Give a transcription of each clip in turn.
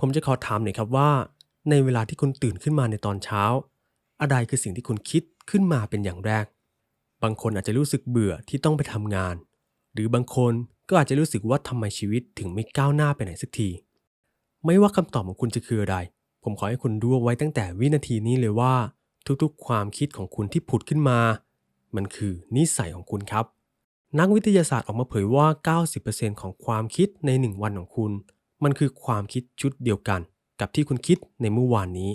ผมจะขอถามหน่อยครับว่า ในเวลาที่คุณตื่นขึ้นมาในตอนเช้า อะไรคือสิ่งที่คุณคิดขึ้นมาเป็นอย่างแรก บางคนอาจจะรู้สึกเบื่อที่ต้องไปทำงาน หรือบางคนก็อาจจะรู้สึกว่าทำไมชีวิตถึงไม่ก้าวหน้าไปไหนสักที ไม่ว่าคำตอบของคุณจะคืออะไร ผมขอให้คุณรู้เอาไว้ตั้งแต่วินาทีนี้เลยว่า ทุกๆ ความคิดของคุณที่ผุดขึ้นมา มันคือนิสัยของคุณครับ นักวิทยาศาสตร์ออกมาเผยว่า 90%ของความคิดใน 1 วันของคุณ มันคือความคิดชุดเดียวกัน กับที่คุณคิดในเมื่อวานนี้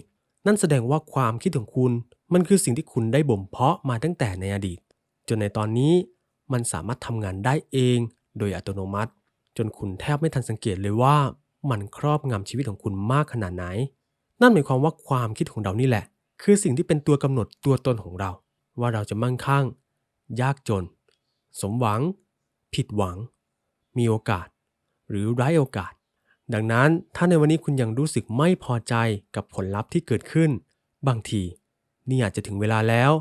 นั่นแสดงว่าความคิดของคุณ มันคือสิ่งที่คุณได้บ่มเพาะมาตั้งแต่ในอดีต จนในตอนนี้มันสามารถทำงานได้เอง โดยอัตโนมัติ จนคุณแทบไม่ทันสังเกตเลยว่า มันครอบงำชีวิตของคุณมากขนาดไหน นั่นหมายความว่าความคิดของเรานี่แหละ คือสิ่งที่เป็นตัวกำหนดตัวตนของเรา ว่าเราจะมั่งคั่ง ยากจน สมหวัง ผิดหวัง มีโอกาส หรือไร้โอกาส ดังนั้นถ้าในวันนี้คุณยังรู้สึกไม่พอใจกับผลลัพธ์ที่เกิดขึ้น บางที นี่อาจจะถึงเวลาแล้ว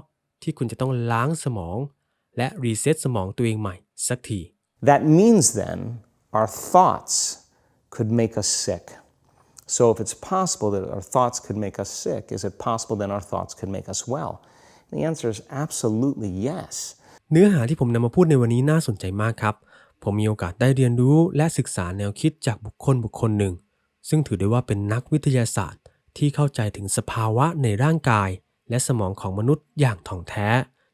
ที่คุณจะต้องล้างสมอง และรีเซ็ตสมองตัวเองใหม่สักที That means then our thoughts could make us sick. So if it's possible that our thoughts could make us sick, is it possible then our thoughts could make us well? And the answer is absolutely yes. เนื้อหาที่ผมนำมาพูดในวันนี้น่าสนใจมากครับ ผมมีโอกาสได้เรียนรู้และศึกษาแนวคิดจากบุคคลบุคคลหนึ่ง ซึ่งถือได้ว่าเป็นนักวิทยาศาสตร์ ที่เข้าใจถึงสภาวะในร่างกาย และสมองของมนุษย์อย่างถ่องแท้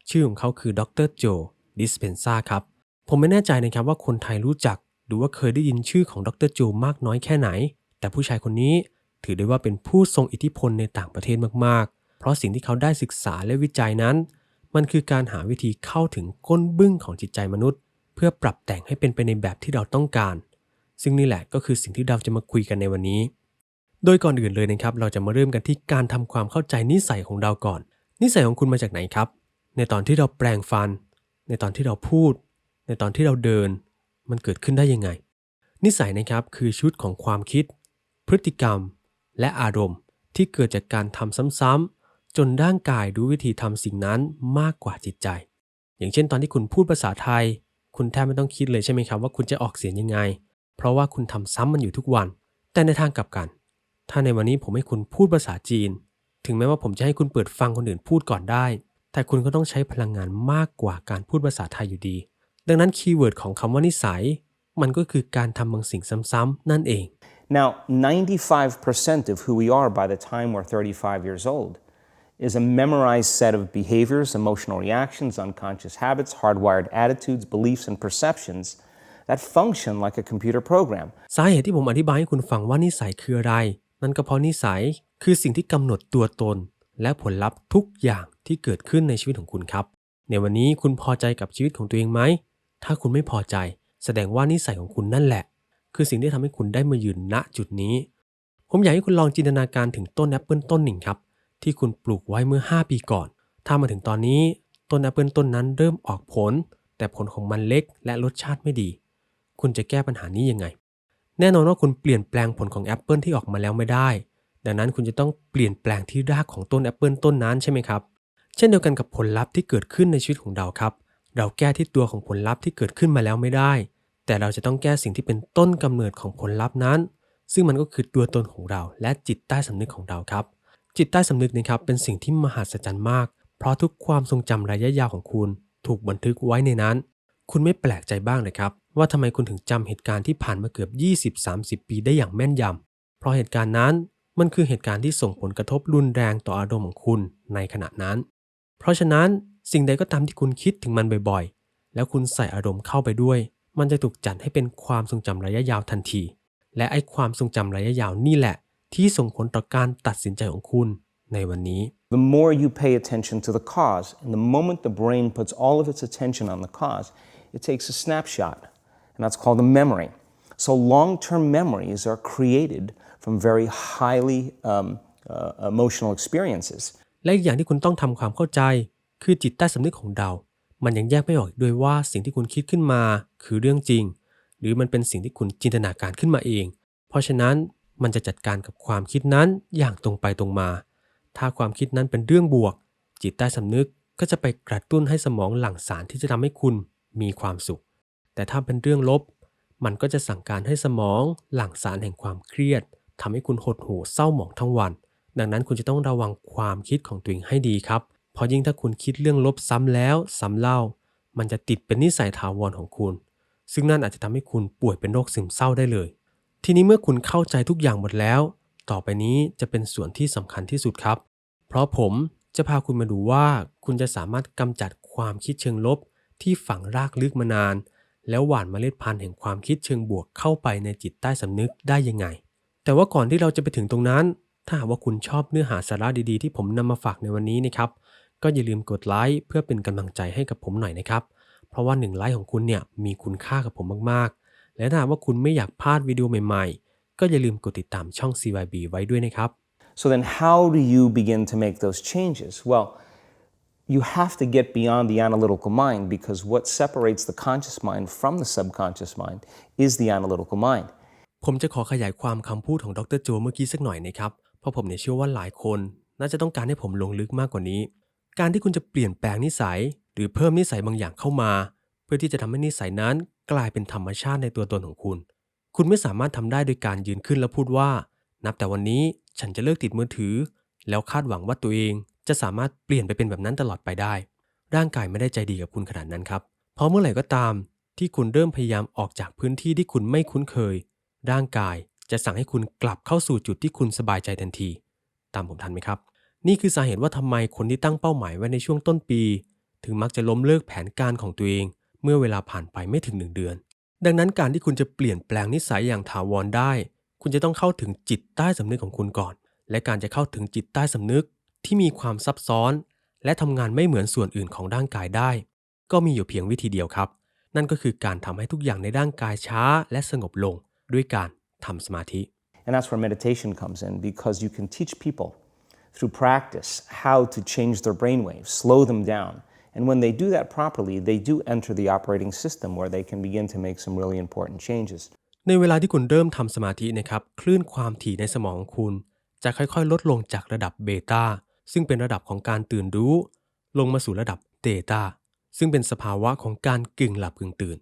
ชื่อของเขาคือดรโจดิสเพนซาครับ ผมไม่แน่ใจนะครับว่าคนไทยรู้จัก หรือว่าเคยได้ยินชื่อของดรโจมากน้อยแค่ไหน แต่ผู้ชายคนนี้ถือได้ว่าเป็นผู้ทรงอิทธิพลในต่างประเทศมากๆ เพราะสิ่งที่เขาได้ศึกษาและวิจัยนั้น มันคือการหาวิธีเข้าถึงก้นบึ้งของจิตใจมนุษย์ พื่อปรับแต่งให้เป็นไปในแบบที่เราต้องการ ซึ่งนี่แหละก็คือสิ่งที่เราจะมาคุยกันในวันนี้ โดยก่อนอื่นเลยนะครับ เราจะมาเริ่มกันที่การทำความเข้าใจนิสัยของเราก่อน นิสัยของคุณมาจากไหนครับ ในตอนที่เราแปลงฟัน ในตอนที่เราพูด ในตอนที่เราเดิน มันเกิดขึ้นได้ยังไง นิสัยนะครับคือชุดของความคิด พฤติกรรม และอารมณ์ ที่เกิดจากการทำซ้ำๆจนร่างกายรู้วิธีทำสิ่งนั้นมากกว่าจิตใจ อย่างเช่น ตอนที่คุณพูดภาษาไทย คุณแทบไม่ต้องคิดเลยใช่ไหมครับว่าคุณจะออกเสียงยังไง เพราะว่าคุณทำซ้ำมันอยู่ทุกวัน แต่ในทางกลับกัน ถ้าในวันนี้ผมให้คุณพูดภาษาจีน ถึงแม้ว่าผมจะให้คุณเปิดฟังคนอื่นพูดก่อนได้ แต่คุณก็ต้องใช้พลังงานมากกว่าการพูดภาษาไทยอยู่ดี ดังนั้นคีย์เวิร์ดของคำว่านิสัย มันก็คือการทำบางสิ่งซ้ำๆนั่นเอง Now, 95% of who we are by the time we're 35 years old is a memorized set of behaviors, emotional reactions, unconscious habits, hardwired attitudes, beliefs, and perceptions that function like a computer program. สาเหตุที่ผมอธิบายให้คุณฟังว่านิสัยคืออะไร นั่นก็เพราะนิสัยคือสิ่งที่กำหนดตัวตน และผลลัพธ์ทุกอย่างที่เกิดขึ้นในชีวิตของคุณครับ ในวันนี้คุณพอใจกับชีวิตของตัวเองไหม ถ้าคุณไม่พอใจ แสดงว่านิสัยของคุณนั่นแหละ คือสิ่งที่ทำให้คุณได้มายืนณจุดนี้ ผมอยากให้คุณลองจินตนาการถึงต้นแอปเปิลต้นหนึ่งครับ ที่คุณปลูกไว้เมื่อ 5 ปีก่อน ถ้ามาถึงตอนนี้ต้นแอปเปิลต้นนั้นเริ่มออกผล แต่ผลของมันเล็กและรสชาติไม่ดี คุณจะแก้ปัญหานี้ยังไง แน่นอนว่าคุณเปลี่ยนแปลงผลของแอปเปิลที่ออกมาแล้วไม่ได้ ดังนั้นคุณจะต้องเปลี่ยนแปลงที่รากของต้นแอปเปิลต้นนั้นใช่ไหมครับ เช่นเดียวกันกับผลลัพธ์ที่เกิดขึ้นในชีวิตของเราครับ เราแก้ที่ตัวของผลลัพธ์ที่เกิดขึ้นมาแล้วไม่ได้ แต่เราจะต้องแก้สิ่งที่เป็นต้นกำเนิดของผลลัพธ์นั้น ซึ่งมันก็คือตัวตนของเราและจิตใต้สำนึกของเราครับ จิตใต้สำนึกนะครับเป็นสิ่งที่มหัศจรรย์มาก เพราะทุกความทรงจำระยะยาวของคุณ ถูกบันทึกไว้ในนั้น คุณไม่แปลกใจบ้างเลยครับว่าทำไมคุณถึงจำเหตุการณ์ที่ผ่านมาเกือบ 20-30 ปีได้อย่างแม่นยำเพราะเหตุการณ์นั้นมันคือเหตุการณ์ที่ส่งผลกระทบรุนแรงต่ออารมณ์ของคุณในขณะนั้น เพราะฉะนั้นสิ่งใดก็ตามที่คุณคิดถึงมันบ่อยๆ แล้วคุณใส่อารมณ์เข้าไปด้วย มันจะถูกจัดให้เป็นความทรงจำระยะยาวทันที และไอ้ความทรงจำระยะยาวนี่แหละ ที่ส่งผลต่อการตัดสินใจของคุณในวันนี้ The more you pay attention to the cause, and the moment the brain puts all of its attention on the cause, it takes a snapshot, and that's called a memory. So long term memories are created from very highly um, uh, emotional experiences. และอีกอย่างที่คุณต้องทำความเข้าใจคือจิตใต้สำนึกของเรา มันยังแยกไม่ออกอีกด้วยว่าสิ่งที่คุณคิดขึ้นมาคือเรื่องจริง หรือมันเป็นสิ่งที่คุณจินตนาการขึ้นมาเอง เพราะฉะนั้น มันจะจัดการกับความคิดนั้นอย่างตรงไปตรงมา ถ้าความคิดนั้นเป็นเรื่องบวก จิตใต้สำนึกก็จะไปกระตุ้นให้สมองหลั่งสารที่จะทำให้คุณมีความสุข แต่ถ้าเป็นเรื่องลบ มันก็จะสั่งการให้สมองหลั่งสารแห่งความเครียดทำให้คุณหดหู่เศร้าหมองทั้งวัน ดังนั้นคุณจะต้องระวังความคิดของตัวเองให้ดีครับเพราะยิ่งถ้าคุณคิดเรื่องลบซ้ำแล้วซ้ำเล่า มันจะติดเป็นนิสัยถาวรของคุณ ซึ่งนั่นอาจจะทำให้คุณป่วยเป็นโรคซึมเศร้าได้เลย ทีนี้เมื่อคุณเข้าใจทุกอย่างหมดแล้ว ต่อไปนี้จะเป็นส่วนที่สำคัญที่สุดครับ เพราะผมจะพาคุณมาดูว่าคุณจะสามารถกำจัดความคิดเชิงลบ ที่ฝังรากลึกมานาน แล้วหว่านเมล็ดพันธุ์แห่งความคิดเชิงบวกเข้าไปในจิตใต้สำนึกได้ยังไง แต่ว่าก่อนที่เราจะไปถึงตรงนั้น ถ้าหากว่าคุณชอบเนื้อหาสาระดีๆ ที่ผมนำมาฝากในวันนี้นะครับก็อย่าลืมกดไลค์เพื่อเป็นกำลังใจให้กับผมหน่อยนะครับ เพราะว่า1ไลค์ของคุณเนี่ยมีคุณค่ากับผมมาก และถ้าหากว่าคุณไม่อยากพลาดวิดีโอใหม่ๆ ก็อย่าลืมกดติดตามช่อง CYB ไว้ด้วยนะครับ So then, how do you begin to make those changes? Well, you have to get beyond the analytical mind because what separates the conscious mind from the subconscious mind is the analytical mind. ผมจะขอขยายความคำพูดของดรโจเมื่อกี้สักหน่อยนะครับ เพราะผมเนี่ยเชื่อว่าหลายคนน่าจะต้องการให้ผมลงลึกมากกว่านี้ การที่คุณจะเปลี่ยนแปลงนิสัย หรือเพิ่มนิสัยบางอย่างเข้ามาเพื่อที่จะทำให้นิสัยนั้นกลายเป็นธรรมชาติในตัวตนของคุณ คุณไม่สามารถทำได้โดยการยืนขึ้นแล้วพูดว่า นับแต่วันนี้ฉันจะเลิกติดมือถือ แล้วคาดหวังว่าตัวเองจะสามารถเปลี่ยนไปเป็นแบบนั้นตลอดไปได้ ร่างกายไม่ได้ใจดีกับคุณขนาดนั้นครับ เพราะเมื่อไหร่ก็ตาม ที่คุณเริ่มพยายามออกจากพื้นที่ที่คุณไม่คุ้นเคย ร่างกายจะสั่งให้คุณกลับเข้าสู่จุดที่คุณสบายใจทันที ตามผมทันไหมครับ นี่คือสาเหตุว่าทำไมคนที่ตั้งเป้าหมายไว้ในช่วงต้นปี ถึงมักจะล้มเลิกแผนการของตัวเอง เมื่อเวลาผ่านไปไม่ถึงหนึ่งเดือน ดังนั้นการที่คุณจะเปลี่ยนแปลงนิสัยอย่างถาวรได้ คุณจะต้องเข้าถึงจิตใต้สำนึกของคุณก่อน และการจะเข้าถึงจิตใต้สำนึกที่มีความซับซ้อน และทำงานไม่เหมือนส่วนอื่นของร่างกายได้ ก็มีอยู่เพียงวิธีเดียวครับ นั่นก็คือการทำให้ทุกอย่างในร่างกายช้าและสงบลงด้วยการทำสมาธิ And that's where meditation comes in because you can teach people through practice how to change their brainwaves, slow them down. And when they do that properly, they do enter the operating system where they can begin to make some really important changes. ในเวลาที่คุณเริ่มทำสมาธินะครับคลื่นความถี่ในสมองของคุณ จะค่อยๆ ลดลงจากระดับเบต้าซึ่งเป็นระดับของการตื่นรู้ ลงมาสู่ระดับเตตาซึ่งเป็นสภาวะของการกึ่งหลับกึ่งตื่น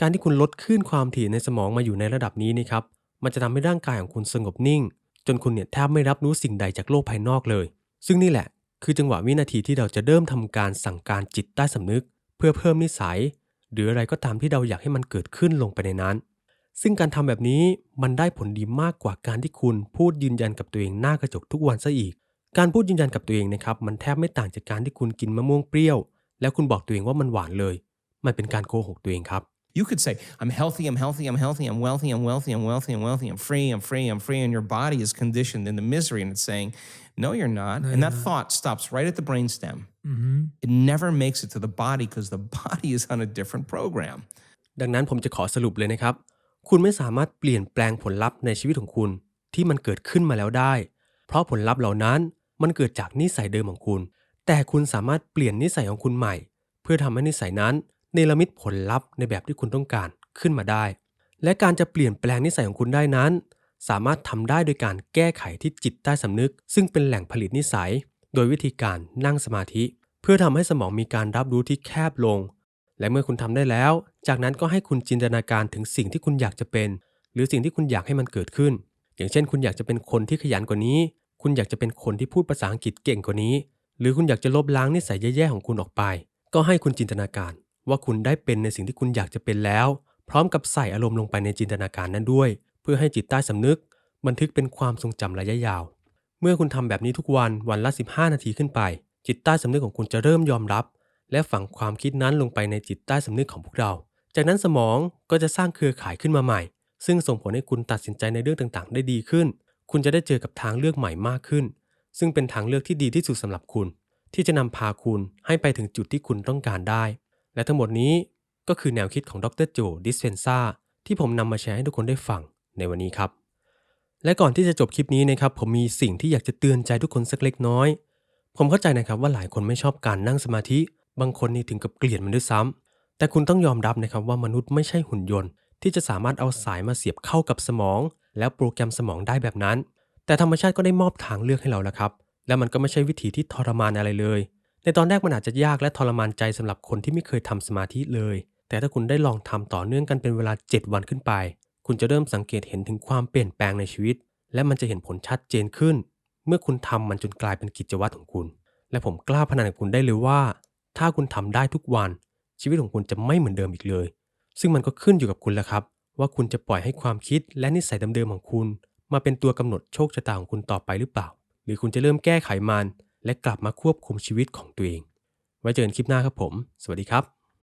การที่คุณลดคลื่นความถี่ในสมองมาอยู่ในระดับนี้นะครับ มันจะทำให้ร่างกายของคุณสงบนิ่ง จนคุณเนี่ยแทบไม่รับรู้สิ่งใดจากโลกภายนอกเลย ซึ่งนี่แหละ คือจังหวะวินาทีที่เราจะเริ่มทำการสั่งการจิตใต้สำนึก เพื่อเพิ่มนิสัย หรืออะไรก็ตามที่เราอยากให้มันเกิดขึ้นลงไปในนั้น ซึ่งการทำแบบนี้มันได้ผลดีมากกว่าการที่คุณพูดยืนยันกับตัวเองหน้ากระจกทุกวันซะอีก การพูดยืนยันกับตัวเองนะครับมันแทบไม่ต่างจากการที่คุณกินมะม่วงเปรี้ยว แล้วคุณบอกตัวเองว่ามันหวานเลย มันเป็นการโกหกตัวเองครับ You could say, I'm healthy, I'm healthy, I'm healthy, I'm wealthy, I'm wealthy, I'm wealthy, I'm wealthy, I'm free, I'm free, I'm free. And your body is conditioned into misery and it's saying, No, you're not. and that thought stops right at the brainstem. It never makes it to the body because the body is on a different program. ดังนั้นผมจะขอสรุปเลยนะครับ คุณไม่สามารถเปลี่ยนแปลงผลลัพธ์ในชีวิตของคุณ ที่มันเกิดขึ้นมาแล้วได้ เพราะผลลัพธ์เหล่านั้นมันเกิดจากนิสัยเดิมของคุณ แต่คุณสามารถเปลี่ยนนิสัยของคุณใหม่ เพื่อทำให้นิสัยนั้น เนรมิตผลลัพธ์ในแบบที่คุณต้องการขึ้นมาได้ และการจะเปลี่ยนแปลงนิสัยของคุณได้นั้น สามารถทำได้โดยการแก้ไขที่จิตใต้สำนึก ซึ่งเป็นแหล่งผลิตนิสัย โดยวิธีการนั่งสมาธิ เพื่อทำให้สมองมีการรับรู้ที่แคบลง และเมื่อคุณทำได้แล้ว จากนั้นก็ให้คุณจินตนาการถึงสิ่งที่คุณอยากจะเป็น หรือสิ่งที่คุณอยากให้มันเกิดขึ้น อย่างเช่น คุณอยากจะเป็นคนที่ขยันกว่านี้ คุณอยากจะเป็นคนที่พูดภาษาอังกฤษเก่งกว่านี้ หรือคุณอยากจะลบล้างนิสัยแย่ๆของคุณออกไป ก็ให้คุณจินตนาการ ว่าคุณได้เป็นในสิ่งที่คุณอยากจะเป็นแล้ว พร้อมกับใส่อารมณ์ลงไปในจินตนาการนั้นด้วย เพื่อให้จิตใต้สำนึก บันทึกเป็นความทรงจำระยะยาว เมื่อคุณทำแบบนี้ทุกวันวันละ 15 นาทีขึ้นไป จิตใต้สำนึกของคุณจะเริ่มยอมรับ และฝังความคิดนั้นลงไปในจิตใต้สำนึกของพวกเรา จากนั้นสมองก็จะสร้างเครือข่ายขึ้นมาใหม่ ซึ่งส่งผลให้คุณตัดสินใจในเรื่องต่างๆ ได้ดีขึ้น คุณจะได้เจอกับทางเลือกใหม่มากขึ้น ซึ่งเป็นทางเลือกที่ดีที่สุดสำหรับคุณ ที่จะนำพาคุณให้ไปถึงจุดที่คุณต้องการได้ และทั้งหมดนี้ก็คือแนวคิดของดรโจดิสเฟนซาที่ผมนำมาแชร์ให้ทุกคนได้ฟังในวันนี้ครับ และก่อนที่จะจบคลิปนี้นะครับ ผมมีสิ่งที่อยากจะเตือนใจทุกคนสักเล็กน้อย ผมเข้าใจนะครับว่าหลายคนไม่ชอบการนั่งสมาธิ บางคนนี่ถึงกับเกลียดมันด้วยซ้ำแต่คุณต้องยอมรับนะครับว่ามนุษย์ไม่ใช่หุ่นยนต์ ที่จะสามารถเอาสายมาเสียบเข้ากับสมอง แล้วโปรแกรมสมองได้แบบนั้น แต่ธรรมชาติก็ได้มอบทางเลือกให้เราแล้วครับ และมันก็ไม่ใช่วิธีที่ทรมานอะไรเลย ในตอนแรกมันอาจจะยากและทรมานใจสำหรับคนที่ไม่เคยทำสมาธิเลย แต่ถ้าคุณได้ลองทำต่อเนื่องกันเป็นเวลา 7 วันขึ้นไป คุณจะเริ่มสังเกตเห็นถึงความเปลี่ยนแปลงในชีวิต และมันจะเห็นผลชัดเจนขึ้น เมื่อคุณทำมันจนกลายเป็นกิจวัตรของคุณ และผมกล้าพนันกับคุณได้เลยว่า ถ้าคุณทำได้ทุกวัน ชีวิตของคุณจะไม่เหมือนเดิมอีกเลย ซึ่งมันก็ขึ้นอยู่กับคุณแล้วครับ ว่าคุณจะปล่อยให้ความคิดและนิสัยเดิมๆของคุณ มาเป็นตัวกำหนดโชคชะตาของคุณต่อไปหรือเปล่า หรือคุณจะเริ่มแก้ไขมัน และกลับมาควบคุมชีวิตของตัวเอง ไว้เจอกันคลิปหน้าครับผม สวัสดีครับ